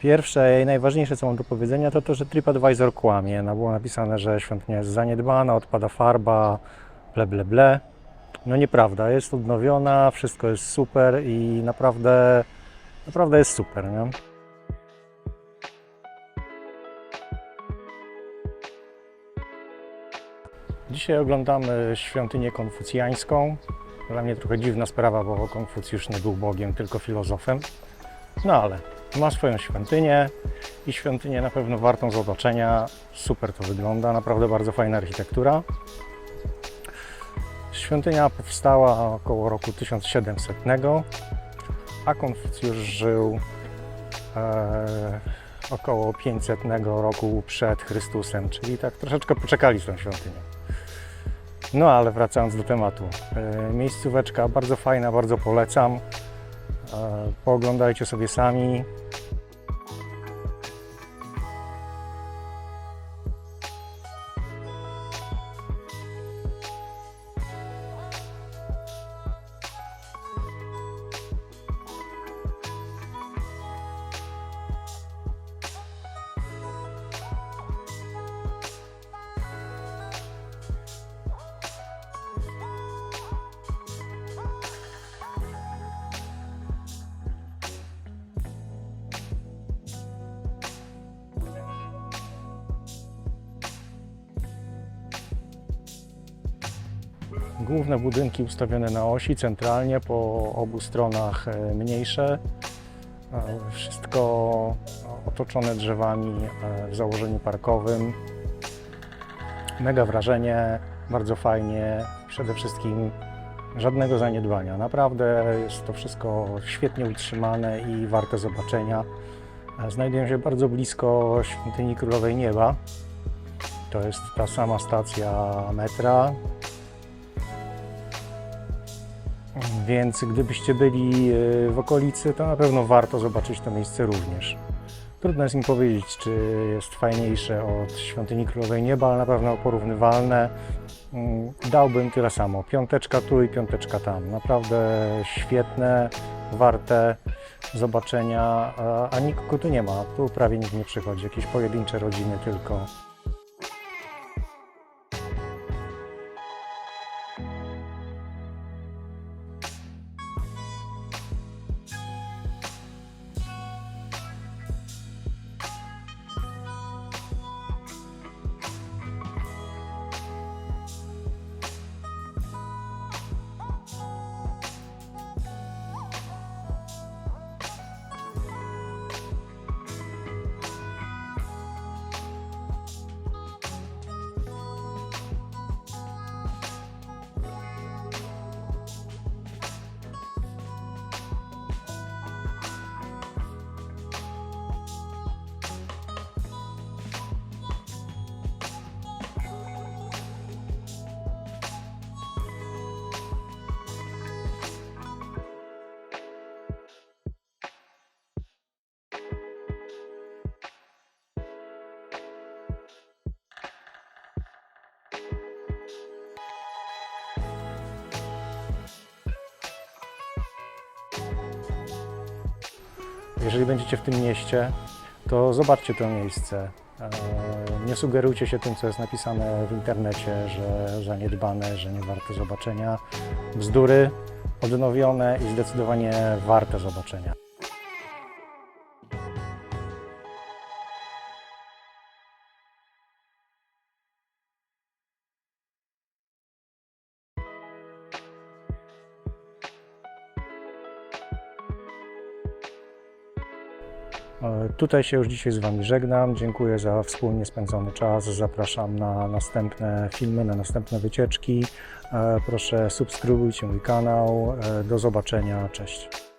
Pierwsze i najważniejsze, co mam do powiedzenia, to to, że TripAdvisor kłamie. No, było napisane, że świątynia jest zaniedbana, odpada farba, ble, ble, ble. No nieprawda, jest odnowiona, wszystko jest super i naprawdę, naprawdę jest super, nie? Dzisiaj oglądamy świątynię konfucjańską. Dla mnie trochę dziwna sprawa, bo Konfucjusz nie był Bogiem, tylko filozofem. No ale ma swoją świątynię i świątynię na pewno wartą zobaczenia. Super to wygląda, naprawdę bardzo fajna architektura. Świątynia powstała około roku 1700, a Konfucjusz żył e, około 500 roku przed Chrystusem, czyli tak troszeczkę poczekali z tą świątynią. No ale wracając do tematu. E, miejscóweczka bardzo fajna, bardzo polecam. E, Pooglądajcie sobie sami. Główne budynki ustawione na osi, centralnie, po obu stronach e, mniejsze. E, Wszystko otoczone drzewami e, w założeniu parkowym. Mega wrażenie, bardzo fajnie. Przede wszystkim żadnego zaniedbania. Naprawdę jest to wszystko świetnie utrzymane i warte zobaczenia. Znajduję się bardzo blisko świątyni Królowej Nieba. To jest ta sama stacja metra, Więc gdybyście byli e, w okolicy, to na pewno warto zobaczyć to miejsce również. Trudno jest mi powiedzieć, czy jest fajniejsze od Świątyni Królowej Nieba, ale na pewno porównywalne. Mm, Dałbym tyle samo. Piąteczka tu i piąteczka tam. Naprawdę świetne, warte zobaczenia, a- nikogo tu nie ma. Tu prawie nikt nie przychodzi. Jakieś pojedyncze rodziny tylko. Jeżeli będziecie w tym mieście, to zobaczcie to miejsce. E, Nie sugerujcie się tym, co jest napisane w internecie, że zaniedbane, że nie warte zobaczenia. Bzdury odnowione i zdecydowanie warte zobaczenia. Tutaj się już dzisiaj z Wami żegnam. Dziękuję za wspólnie spędzony czas. Zapraszam na następne filmy, na następne wycieczki. E, Proszę subskrybujcie mój kanał. E, Do zobaczenia. Cześć.